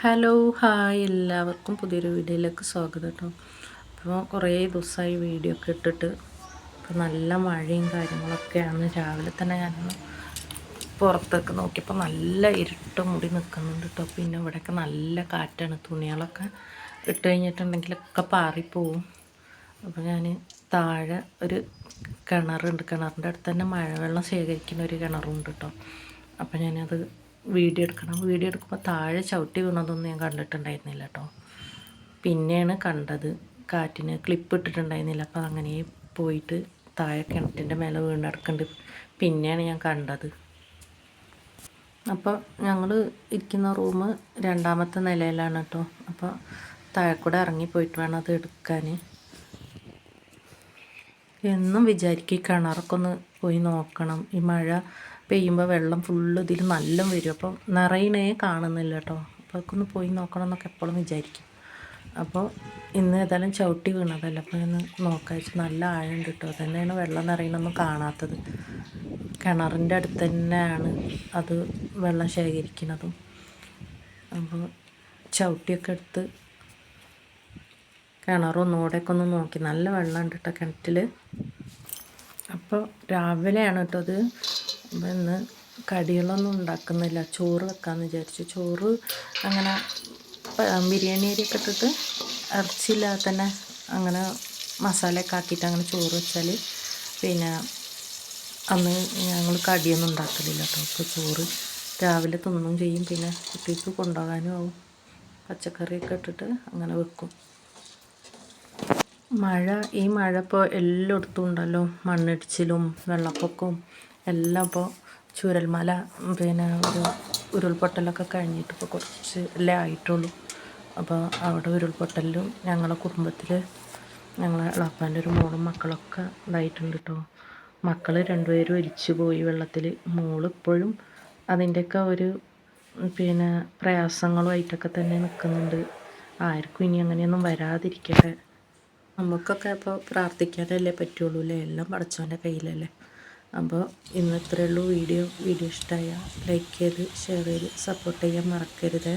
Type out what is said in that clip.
Hello hi എല്ലാവർക്കും പുതിയൊരു വീഡിയോയിലേക്ക് സ്വാഗതം കേട്ടോ അപ്പോൾ കുറേ ദിവസമായി വീഡിയോ ഒക്കെ ഇട്ടിട്ട് ഇപ്പോൾ നല്ല മഴയും കാര്യങ്ങളൊക്കെയാണ്. രാവിലെ തന്നെ ഞാനൊന്ന് പുറത്തേക്ക് നോക്കിയപ്പോൾ നല്ല ഇരുട്ട് മുടി നിൽക്കുന്നുണ്ട് കേട്ടോ പിന്നെ ഇവിടെയൊക്കെ നല്ല കാറ്റാണ്. തുണികളൊക്കെ ഇട്ട് കഴിഞ്ഞിട്ടുണ്ടെങ്കിലൊക്കെ പാറിപ്പോവും. അപ്പോൾ ഞാൻ താഴെ ഒരു കിണറുണ്ട്. കിണറിന്റെ അടുത്ത് തന്നെ മഴവെള്ളം ശേഖരിക്കുന്ന ഒരു കിണറുണ്ട് കേട്ടോ അപ്പോൾ ഞാനത് വീഡിയോ എടുക്കണം. വീഡിയോ എടുക്കുമ്പോൾ താഴെ ചവിട്ടി വീണതൊന്നും ഞാൻ കണ്ടിട്ടുണ്ടായിരുന്നില്ല കേട്ടോ. പിന്നെയാണ് കണ്ടത് കാറ്റിന് ക്ലിപ്പ് ഇട്ടിട്ടുണ്ടായിരുന്നില്ല. അപ്പോൾ അങ്ങനെ പോയിട്ട് താഴെ കിണറ്റിന്റെ മേലെ വീണെടുക്കുന്നുണ്ട് പിന്നെയാണ് ഞാൻ കണ്ടത്. അപ്പോൾ ഞങ്ങൾ ഇരിക്കുന്ന റൂം രണ്ടാമത്തെ നിലയിലാണ് കേട്ടോ. അപ്പോൾ താഴെക്കൂടെ ഇറങ്ങിപ്പോയിട്ട് വേണം അത് എടുക്കാൻ. എന്നും വിചാരിക്കും കിണറൊക്കെ ഒന്ന് പോയി നോക്കണം. ഈ മഴ പെയ്യുമ്പോൾ വെള്ളം ഫുള്ള് ഇതിൽ നല്ല വരും. അപ്പോൾ നിറയണേ കാണുന്നില്ല കേട്ടോ അപ്പോൾ അതൊക്കെ ഒന്ന് പോയി നോക്കണം എന്നൊക്കെ എപ്പോഴും വിചാരിക്കും. അപ്പോൾ ഇന്ന് ഏതായാലും ചവിട്ടി വീണതല്ല. അപ്പോൾ ഇന്ന് നോക്കാൻ നല്ല ആഴമുണ്ട് കിട്ടും തന്നെയാണ് വെള്ളം നിറയണമൊന്നും കാണാത്തത്. കിണറിന്റെ അടുത്ത് തന്നെയാണ് അത് വെള്ളം ശേഖരിക്കുന്നതും അപ്പോൾ ചവിട്ടിയൊക്കെ എടുത്ത് കിണറൊന്നുകൂടെയൊക്കെ ഒന്ന് നോക്കി. നല്ല വെള്ളമുണ്ട് കേട്ടോ കിണറ്റിൽ അപ്പോൾ രാവിലെയാണ് കേട്ടോ അത് അപ്പം ഇന്ന് കടികളൊന്നും ഉണ്ടാക്കുന്നില്ല. ചോറ് വെക്കാമെന്ന് വിചാരിച്ചു. ചോറ് അങ്ങനെ ബിരിയാണി അരിയൊക്കെ ഇട്ടിട്ട് ഇറച്ചിയില്ലാതെ തന്നെ അങ്ങനെ മസാലയൊക്കെ ആക്കിയിട്ട് അങ്ങനെ ചോറ് വെച്ചാൽ പിന്നെ അന്ന് ഞങ്ങൾ കടിയൊന്നും ഉണ്ടാക്കലില്ല കേട്ടോ. ഇപ്പോൾ ചോറ് രാവിലെ തിന്നും ചെയ്യും. പിന്നെ കുട്ടിക്ക് കൊണ്ടുപോകാനും ആവും. പച്ചക്കറിയൊക്കെ ഇട്ടിട്ട് അങ്ങനെ വെക്കും. മഴ ഈ മഴ ഇപ്പോൾ എല്ലായിടത്തും ഉണ്ടല്ലോ. മണ്ണിടിച്ചിലും വെള്ളപ്പൊക്കവും എല്ലാം ഇപ്പോൾ ചൂരൽമല പിന്നെ ഒരു ഉരുൾപൊട്ടലൊക്കെ കഴിഞ്ഞിട്ട് ഇപ്പോൾ കുറച്ച് അല്ലേ ആയിട്ടുള്ളൂ. അപ്പോൾ അവിടെ ഉരുൾപൊട്ടലിലും ഞങ്ങളെ കുടുംബത്തിൽ ഞങ്ങളെ ഇളപ്പാന്റെ ഒരു മോളും മക്കളൊക്കെ ഇതായിട്ടുണ്ട് കേട്ടോ. മക്കൾ രണ്ടുപേരും ഒരിച്ചു പോയി വെള്ളത്തിൽ മോളിപ്പോഴും അതിന്റെയൊക്കെ ഒരു പിന്നെ പ്രയാസങ്ങളുമായിട്ടൊക്കെ തന്നെ നിൽക്കുന്നുണ്ട് ആർക്കും ഇനി അങ്ങനെയൊന്നും വരാതിരിക്കട്ടെ. നമുക്കൊക്കെ ഇപ്പോൾ പ്രാർത്ഥിക്കാനല്ലേ പറ്റുള്ളൂ അല്ലേ? എല്ലാം പടച്ചവന്റെ കയ്യിലല്ലേ. അപ്പോൾ ഇന്ന് ഇത്രയേ ഉള്ളൂ. വീഡിയോ വീഡിയോ ഇഷ്ടമായ ലൈക്ക് ചെയ്ത് ഷെയർ ചെയ്ത് സപ്പോർട്ട് ചെയ്യാൻ മറക്കരുത്.